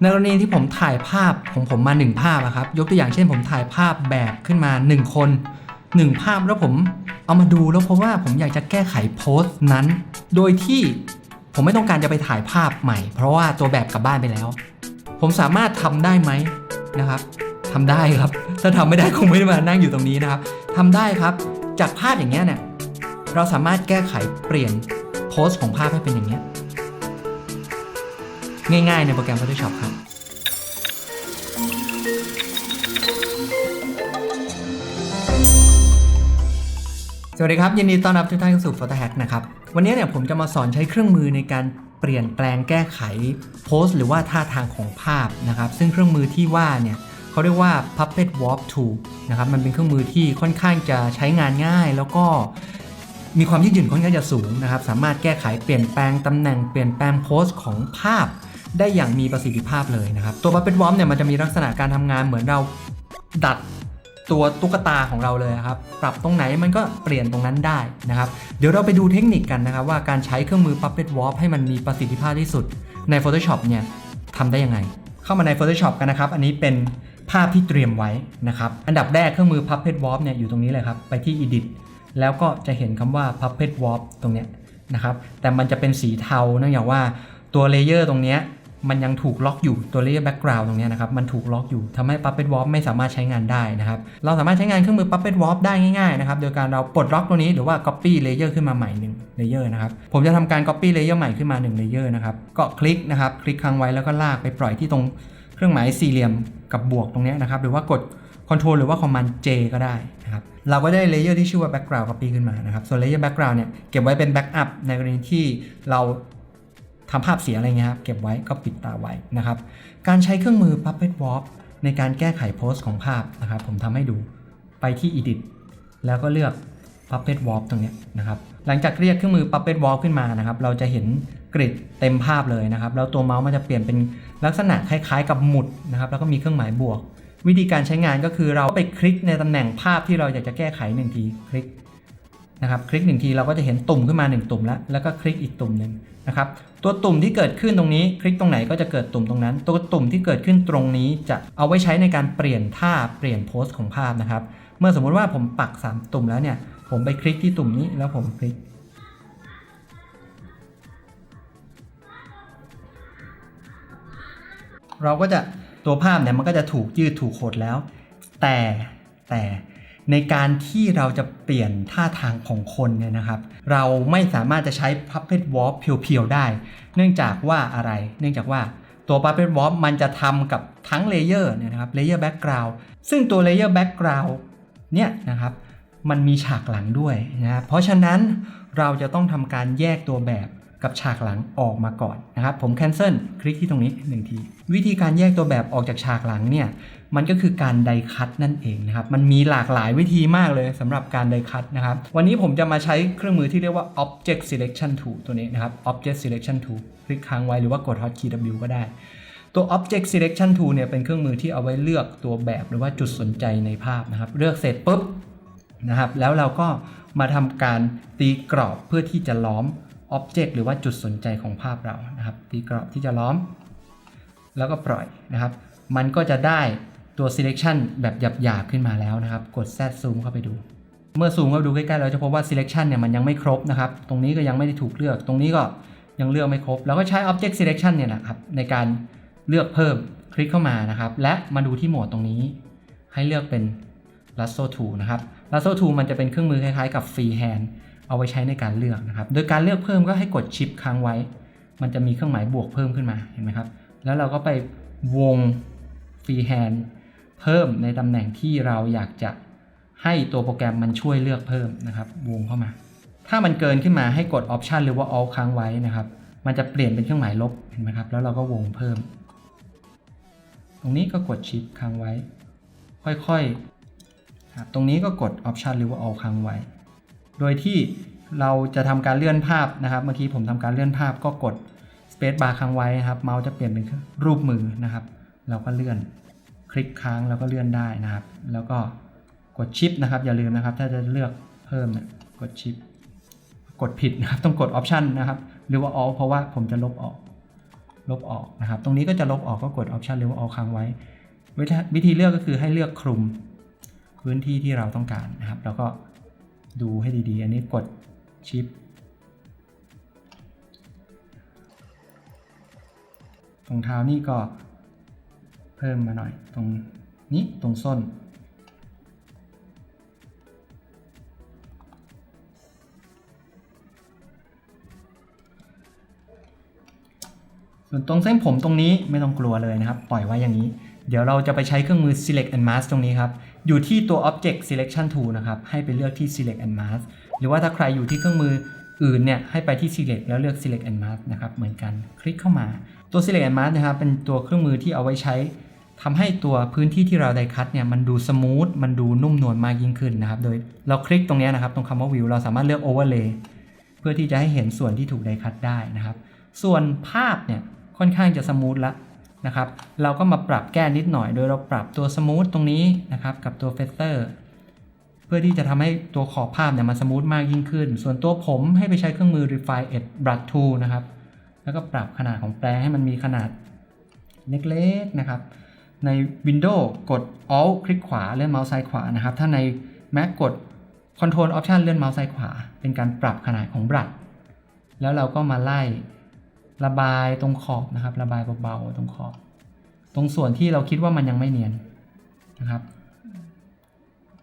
ในกรณีที่ผมถ่ายภาพของผมมา 1 ภาพอะครับ ยกตัวอย่างเช่น ผมถ่ายภาพแบบขึ้นมา 1 คน 1 ภาพแล้วผมเอามาดูแล้วเพราะว่าผมอยากจะแก้ไขโพสต์นั้น โดยที่ผมไม่ต้องการจะไปถ่ายภาพใหม่ เพราะว่าตัวแบบกลับบ้านไปแล้ว ผมสามารถทำได้ไหมนะครับทำได้ครับ ถ้าทำไม่ได้คงไม่มานั่งอยู่ตรงนี้นะครับทำได้ครับ จากภาพอย่างเงี้ยเนี่ยเราสามารถแก้ไขเปลี่ยนโพสต์ของภาพให้เป็นอย่างเงี้ย ง่ายๆในโปรแกรม Photoshop ครับสวัสดีครับยินดีต้อนรับทุกท่านเข้าสู่ Photo Hack นะครับ วันนี้เนี่ยผมจะมาสอนใช้เครื่องมือในการเปลี่ยนแปลงแก้ไขโพสหรือว่าท่าทางของภาพนะครับ ซึ่งเครื่องมือที่ว่าเนี่ยเขาเรียกว่า Puppet Warp Tool นะครับมันเป็นเครื่องมือที่ค่อนข้างจะใช้งานง่าย แล้วก็มีความยืดหยุ่นค่อนข้างจะสูงนะครับ สามารถแก้ไขเปลี่ยนแปลงตำแหน่งเปลี่ยนแปลงโพสของภาพ ได้อย่างมีประสิทธิภาพเลยนะครับ ตัว Puppet Warp เนี่ยมันจะมีลักษณะการทำงานเหมือนเราดัดตัวตุ๊กตาของเราเลยครับ ปรับตรงไหนมันก็เปลี่ยนตรงนั้นได้นะครับ เดี๋ยวเราไปดูเทคนิคกันนะครับ ว่าการใช้เครื่องมือ Puppet Warp ให้มันมีประสิทธิภาพที่สุดใน Photoshop เนี่ยทำได้ยังไง เข้ามาใน Photoshop กันนะครับ อันนี้เป็นภาพที่เตรียมไว้นะครับ อันดับแรกเครื่องมือ Puppet Warp เนี่ยอยู่ตรงนี้เลยครับ ไปที่ Edit แล้วก็จะเห็นคำว่า Puppet Warp ตรงเนี้ยนะครับ แต่มันจะเป็นสีเทาเนื่องจากว่าตัวเลเยอร์ตรงเนี้ย มันยังถูกล็อกอยู่ตัวเลเยอร์แบ็กกราวด์ตรงนี้นะครับมันถูกล็อกอยู่ทำให้ Puppet Warp ไม่สามารถใช้งานได้นะครับเราสามารถใช้งานเครื่องมือ Puppet Warp ได้ง่ายๆนะครับโดยการเราปลดล็อกตัวนี้หรือว่า Copy Layer ขึ้นมาใหม่หนึ่ง Layer นะครับผมจะทำการ Copy Layer ใหม่ขึ้นมา1 Layer นะครับก็คลิกนะครับคลิกค้างไว้แล้วก็ลากไปปล่อยที่ตรงเครื่องหมายสี่เหลี่ยมกับบวกตรงนี้นะครับหรือว่ากด control หรือว่า Command J ก็ได้นะครับเราก็ได้เลเยอร์ที่ชื่อว่า background copy ขึ้นมานะครับส่วนเลเยอร์ background เนี่ยเก็บไว้เป็น backup ในกรณีที่เรา ทำภาพเสียอะไรเงี้ยครับเก็บไว้ก็ปิดตาไว้นะครับ การใช้เครื่องมือ Puppet Warp ในการแก้ไขโพสต์ของภาพนะครับ ผมทำให้ดูไปที่ Edit แล้วก็เลือก Puppet Warp ตรงนี้นะครับ หลังจากเรียกเครื่องมือ Puppet Warp ขึ้นมานะครับ เราจะเห็นกริดเต็มภาพเลยนะครับ แล้วตัวเมาส์มันจะเปลี่ยนเป็นลักษณะคล้ายๆ กับหมุดนะครับ แล้วก็มีเครื่องหมายบวก วิธีการใช้งานก็คือเราไปคลิกในตำแหน่งภาพที่เราอยากจะแก้ไขหนึ่งทีคลิก นะครับคลิกหนึ่งทีเราก็จะเห็นตุ่มขึ้นมาหนึ่งตุ่มแล้วแล้วก็คลิกอีกตุ่มหนึ่งนะครับตัวตุ่มที่เกิดขึ้นตรงนี้ คลิกตรงไหนก็จะเกิดตุ่มตรงนั้น ตัวตุ่มที่เกิดขึ้นตรงนี้จะเอาไว้ใช้ในการเปลี่ยนท่าเปลี่ยนโพสต์ของภาพนะครับ เมื่อสมมุติว่าผมปัก 3 ตุ่มแล้วเนี่ยผมไปคลิกที่ตุ่มนี้แล้วผมคลิก เราก็จะตัวภาพเนี่ยมันก็จะถูกยืดถูกหดแล้ว แต่แต่ ในการที่เราจะเปลี่ยนท่าทางของคนเนี่ยนะครับ เราไม่สามารถจะใช้ Puppet Warp เพียวๆได้ เนื่องจากว่าอะไร เนื่องจากว่าตัว Puppet Warp มันจะทำกับทั้งเลเยอร์เนี่ยนะครับเลเยอร์แบ็กกราวด์ซึ่งตัวเลเยอร์แบ็กกราวด์เนี่ยนะครับมันมีฉากหลังด้วยนะครับเพราะฉะนั้นเราจะต้องทำการแยกตัวแบบ กับฉากหลังออกมาก่อนนะครับ ผม cancel คลิกที่ตรงนี้หนึ่งที วิธีการแยกตัวแบบออกจากฉากหลังเนี่ย มันก็คือการไดคัตนั่นเองนะครับ มันมีหลากหลายวิธีมากเลยสำหรับการไดคัตนะครับ วันนี้ผมจะมาใช้เครื่องมือที่เรียกว่า Object Selection Tool ตัวนี้นะครับ Object Selection Tool คลิกค้างไว้หรือว่ากด Hotkey W ก็ได้ตัว Object Selection Tool เนี่ยเป็นเครื่องมือที่เอาไว้เลือกตัวแบบหรือว่าจุดสนใจในภาพนะครับ เลือกเสร็จปุ๊บนะครับ แล้วเราก็มาทำการตีกรอบเพื่อที่จะล้อม Object หรือว่าจุดสนใจของภาพเรานะครับตีกรอบที่จะล้อม แล้วก็ปล่อยนะครับ มันก็จะได้ตัว selection แบบหยาบๆขึ้นมาแล้วนะครับ กด Z zoom เข้าไปดู เมื่อซูมเข้าไปดูใกล้ๆเราจะพบว่า selection เนี่ยมันยังไม่ครบนะครับ ตรงนี้ก็ยังไม่ได้ถูกเลือก ตรงนี้ก็ยังเลือกไม่ครบเราก็ใช้ object selection เนี่ยนะครับในการเลือกเพิ่มคลิกเข้ามานะครับ และมาดูที่โหมดตรงนี้ ให้เลือกเป็น lasso tool นะครับ lasso tool มันจะเป็นเครื่องมือคล้ายๆกับ free hand เอาไว้ใช้ในการเลือกนะครับ โดยการเลือกเพิ่มก็ให้กดชิปค้างไว้ มันจะมีเครื่องหมายบวกเพิ่มขึ้นมา เห็นไหมครับ แล้วเราก็ไปวง free hand เพิ่มในตำแหน่งที่เราอยากจะให้ตัวโปรแกรมมันช่วยเลือกเพิ่มนะครับ วงเข้ามา ถ้ามันเกินขึ้นมาให้กด option หรือว่า alt ค้างไว้นะครับ มันจะเปลี่ยนเป็นเครื่องหมายลบ เห็นไหมครับ แล้วเราก็วงเพิ่ม ตรงนี้ก็กดชิปค้างไว้ ค่อยๆครับตรงนี้ก็กด Option หรือว่า All ค้างไว้ โดยที่เราจะทำการเลื่อนภาพนะครับเมื่อกี้ผมทำการเลื่อนภาพก็กด Space Bar ค้างไว้นะครับ เมาส์จะเปลี่ยนเป็นรูปมือนะครับ เราก็เลื่อนคลิกค้างแล้วก็เลื่อนได้นะครับ แล้วก็กดชิปนะครับ อย่าลืมนะครับ ถ้าจะเลือกเพิ่มเนี่ยกดชิปกดผิดนะครับ ต้องกด Option นะครับ หรือว่า All เพราะว่าผมจะลบออก ลบออกนะครับ ตรงนี้ก็จะลบออกก็กด Option หรือว่า Alt ค้างไว้ วิธีเลือกก็คือให้เลือกคลุมพื้นที่ที่เราต้องการนะครับ แล้วก็ ดูให้ดีๆ อันนี้กดชิป ตรงเท้านี่ก็เพิ่มมาหน่อย ตรงนี้ตรงส้น ส่วนตรงเส้นผมตรงนี้ไม่ต้องกลัวเลยนะครับ ปล่อยไว้อย่างนี้ เดี๋ยวเราจะไปใช้เครื่องมือ select and mask ตรงนี้ครับ อยู่ที่ตัว object selection tool นะครับ ให้ไปเลือกที่ select and mask หรือว่าถ้าใครอยู่ที่เครื่องมืออื่นเนี่ยให้ไปที่ select แล้วเลือก select and mask นะครับเหมือนกันคลิกเข้ามาตัว select and mask นะครับเป็นตัวเครื่องมือที่เอาไว้ใช้ทำให้ตัวพื้นที่ที่เราได้คัดเนี่ยมันดูสมูทมันดูนุ่มนวลมากยิ่งขึ้นนะครับ โดยเราคลิกตรงนี้นะครับ ตรงคำว่า view เราสามารถเลือก overlay เพื่อที่จะให้เห็นส่วนที่ถูกได้คัดได้นะครับ ส่วนภาพเนี่ยค่อนข้างจะสมูทละ นะครับ เราก็มาปรับแก้นิดหน่อย โดยเราปรับตัวสมูทตรงนี้นะครับ กับตัวเฟสเตอร์เพื่อที่จะทำให้ตัวขอบภาพเนี่ยมันสมูทมากยิ่งขึ้น ส่วนตัวผมให้ไปใช้เครื่องมือ Refine Edge Brush Tool นะครับ แล้วก็ปรับขนาดของแปลงให้มันมีขนาดเล็กๆนะครับ ใน Windows กด Alt คลิกขวาเลื่อนเมาส์ซ้ายขวานะครับ ถ้าใน Mac กด Control Option เลื่อนเมาส์ซ้ายขวา เป็นการปรับขนาดของบรัชแล้วเราก็มาไล่ ระบายตรงขอบนะครับ ระบายเบาๆตรงขอบ ตรงส่วนที่เราคิดว่ามันยังไม่เนียนนะครับ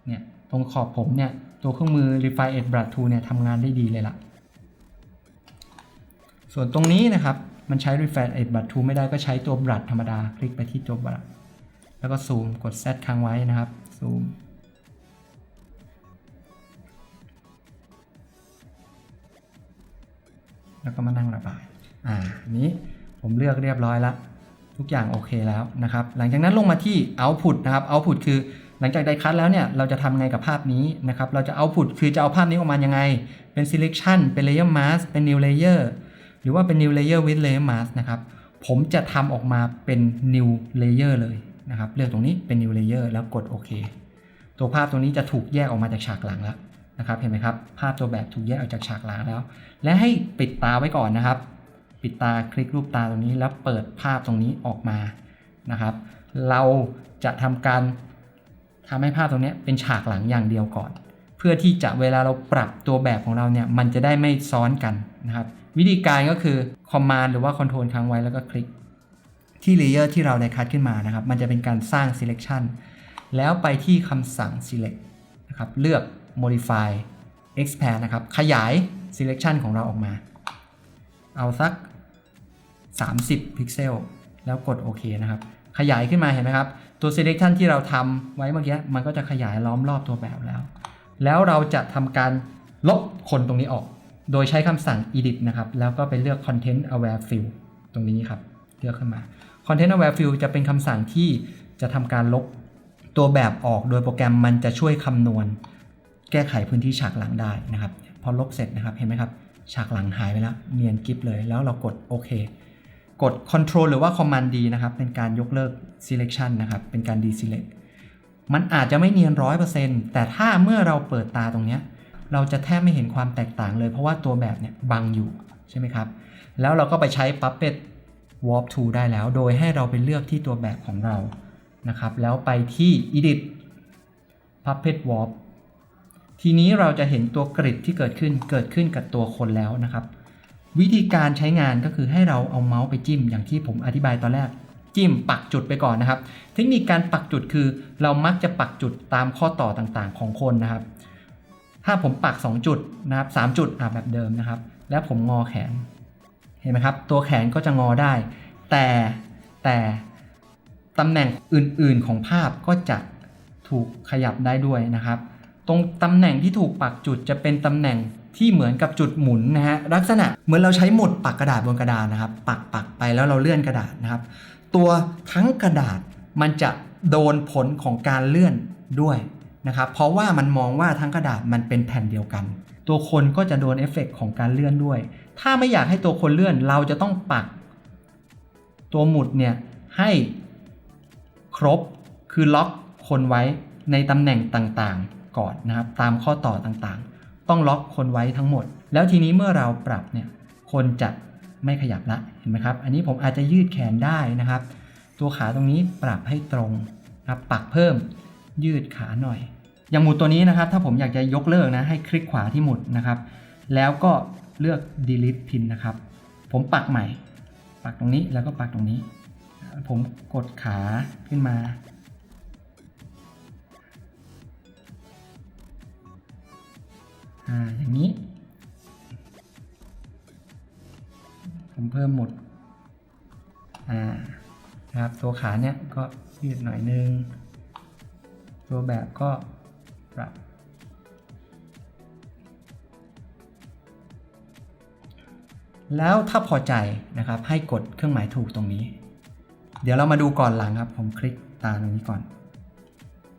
เนี่ยตรงขอบผมเนี่ยตัวเครื่องมือ Refine Edge Brush Tool เนี่ยทำงานได้ดีเลยล่ะ ส่วนตรงนี้นะครับมันใช้ Refine Edge Brush Tool ไม่ได้ก็ใช้ตัวบรัชธรรมดา คลิกไปที่ตัวบรัชแล้วก็ซูมกด Z ค้างไว้นะครับซูมแล้วก็มานั่งระบาย อ่านนี้ผมเลือกเรียบร้อยแล้วทุกอย่างโอเคแล้วนะครับ หลังจากนั้นลงมาที่ output นะครับ output คือหลังจากได้คัดแล้วเนี่ยเราจะทำไงกับภาพนี้นะครับ เราจะ output คือจะเอาภาพนี้ออกมายังไง เป็น selection เป็น layer mask เป็น new layer หรือว่าเป็น new layer with layer mask นะครับ ผมจะทำออกมาเป็น new layer เลยนะครับ เลือกตรงนี้เป็น new layer แล้วกดโอเค ตัวภาพตรงนี้จะถูกแยกออกมาจากฉากหลังแล้วนะครับ เห็นไหมครับ ภาพตัวแบบถูกแยกออกจากฉากหลังแล้ว และให้ปิดตาไว้ก่อนนะครับ ปิดตาคลิกรูปตาตรงนี้แล้วเปิดภาพตรงนี้ออกมานะครับ เราจะทำการทำให้ภาพตรงนี้เป็นฉากหลังอย่างเดียวก่อน เพื่อที่จะเวลาเราปรับตัวแบบของเราเนี่ยมันจะได้ไม่ซ้อนกันนะครับ วิธีการก็คือ Command หรือว่า Control ค้างไว้แล้วก็คลิกที่ Layer ที่เราได้คัดขึ้นมานะครับ มันจะเป็นการสร้าง Selection แล้วไปที่คำสั่ง Select นะครับเลือก Modify Expand นะครับ ขยาย Selection ของเราออกมา เอาสัก 30 พิกเซล แล้วกดโอเคนะครับ ขยายขึ้นมาเห็นไหมครับ ตัว selection ที่เราทำไว้เมื่อกี้ มันก็จะขยายล้อมรอบตัวแบบแล้ว แล้วเราจะทำการลบคนตรงนี้ออก โดยใช้คำสั่ง edit นะครับ แล้วก็ไปเลือก content aware fill ตรงนี้ครับ เลือกขึ้นมา content aware fill จะเป็นคำสั่งที่จะทำการลบตัวแบบออก โดยโปรแกรมมันจะช่วยคำนวณ แก้ไขพื้นที่ฉากหลังได้นะครับ พอลบเสร็จนะครับ เห็นไหมครับ ฉากหลังหายไปแล้ว เนียนกิฟเลย แล้วเรากดโอเค กด Control หรือว่า Command D นะครับ เป็นการยกเลิก Selection นะครับ เป็นการ deselect มันอาจจะไม่เนียน 100%แต่ถ้าเมื่อเราเปิดตาตรงเนี้ยเราจะแทบไม่เห็นความแตกต่างเลย เพราะว่าตัวแบบเนี่ยบังอยู่ใช่ไหมครับ แล้วเราก็ไปใช้ Puppet Warp Tool ได้แล้ว โดยให้เราไปเลือกที่ตัวแบบของเรานะครับ แล้วไปที่ Edit Puppet Warp ทีนี้เราจะเห็นตัวกริดที่เกิดขึ้นเกิดขึ้นกับตัวคนแล้วนะครับ วิธีการใช้งานก็คือให้เราเอาเมาส์ไปจิ้ม อย่างที่ผมอธิบายตอนแรก จิ้มปักจุดไปก่อนนะครับ เทคนิคการปักจุดคือเรามักจะปักจุดตามข้อต่อต่างๆ ของคนนะครับ ถ้าผมปัก 2 จุดนะครับ3จุดอะแบบเดิมนะครับ แล้วผมงอแขน เห็นไหมครับ ตัวแขนก็จะงอได้ แต่แต่ตำแหน่งอื่นๆของภาพก็จะถูกขยับได้ด้วยนะครับ ตรงตำแหน่งที่ถูกปักจุดจะเป็นตำแหน่ง ที่เหมือนกับจุดหมุนนะฮะลักษณะเหมือนเราใช้หมุดปักกระดาษบนกระดานนะครับ ปักปักไปแล้วเราเลื่อนกระดาษนะครับ ตัวทั้งกระดาษมันจะโดนผลของการเลื่อนด้วยนะครับเพราะว่ามันมองว่าทั้งกระดาษมันเป็นแผ่นเดียวกัน ตัวคนก็จะโดนเอฟเฟกต์ของการเลื่อนด้วย ถ้าไม่อยากให้ตัวคนเลื่อนเราจะต้องปัก ตัวหมุดเนี่ยให้ครบคือล็อกคนไว้ในตำแหน่งต่างๆ ก่อนนะครับตามข้อต่อต่างๆ ต้องล็อกคนไว้ทั้งหมด แล้วทีนี้เมื่อเราปรับเนี่ยคนจะไม่ขยับละเห็นไหมครับ อันนี้ผมอาจจะยืดแขนได้นะครับ ตัวขาตรงนี้ปรับให้ตรงครับปักเพิ่มยืดขาหน่อย อย่างหมุดตัวนี้นะครับ ถ้าผมอยากจะยกเลิกนะให้คลิกขวาที่หมุดนะครับ แล้วก็เลือก delete pin นะครับ ผมปักใหม่ ปักตรงนี้แล้วก็ปักตรงนี้ ผมกดขาขึ้นมา อ่าอย่างนี้ ผมเพิ่มหมดอ่านะครับตัวขาเนี่ยก็ยืดหน่อยนึง ตัวแบบก็ปรับแล้วถ้าพอใจนะครับให้กดเครื่องหมายถูกตรงนี้ เดี๋ยวเรามาดูก่อนหลังครับ ผมคลิกตาตรงนี้ก่อน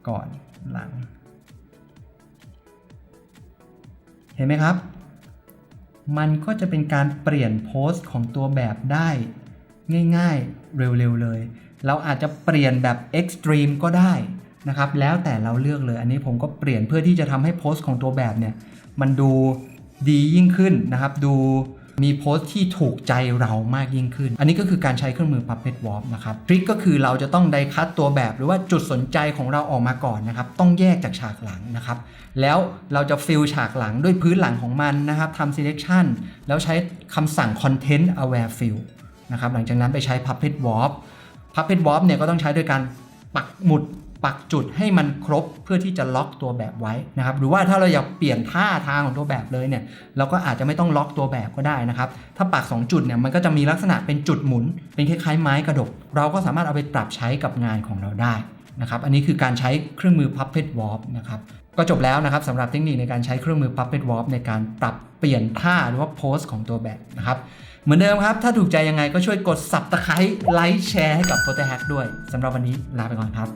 ก่อนหลัง เห็นไหมครับ มันก็จะเป็นการเปลี่ยนโพสต์ของตัวแบบได้ง่ายๆ เร็วๆ เลย เราอาจจะเปลี่ยนแบบเอ็กซ์ตรีมก็ได้นะครับ แล้วแต่เราเลือกเลย อันนี้ผมก็เปลี่ยนเพื่อที่จะทำให้โพสต์ของตัวแบบเนี่ย มันดูดียิ่งขึ้นนะครับ ดู มีโพสต์ที่ถูกใจเรามากยิ่งขึ้น อันนี้ก็คือการใช้เครื่องมือ Puppet Warp นะครับทริคก็คือเราจะต้องไดคัตตัวแบบหรือว่าจุดสนใจของเราออกมาก่อนนะครับ ต้องแยกจากฉากหลังนะครับ แล้วเราจะฟิลฉากหลังด้วยพื้นหลังของมันนะครับทำ selection แล้วใช้คำสั่ง content aware fill นะครับหลังจากนั้นไปใช้ Puppet Warp Puppet Warp เนี่ยก็ต้องใช้โดยการปักหมุด ปักจุดให้มันครบเพื่อที่จะล็อกตัวแบบไว้นะครับ หรือว่าถ้าเราอยากเปลี่ยนท่าทางของตัวแบบเลยเนี่ย เราก็อาจจะไม่ต้องล็อกตัวแบบก็ได้นะครับ ถ้าปัก 2 จุดเนี่ยมันก็จะมีลักษณะเป็นจุดหมุน เป็นคล้ายๆไม้กระดก เราก็สามารถเอาไปปรับใช้กับงานของเราได้นะครับอันนี้คือการใช้เครื่องมือ Puppet Warp นะครับก็จบแล้วนะครับสำหรับเทคนิคในการใช้เครื่องมือ Puppet Warp ในการปรับเปลี่ยนท่าหรือว่าโพสของตัวแบบนะครับเหมือนเดิมครับ ถ้าถูกใจยังไงก็ช่วยกด Subscribe ไลค์แชร์ให้กับ Photo Hack ด้วยสำหรับวันนี้ลาไปก่อนครับ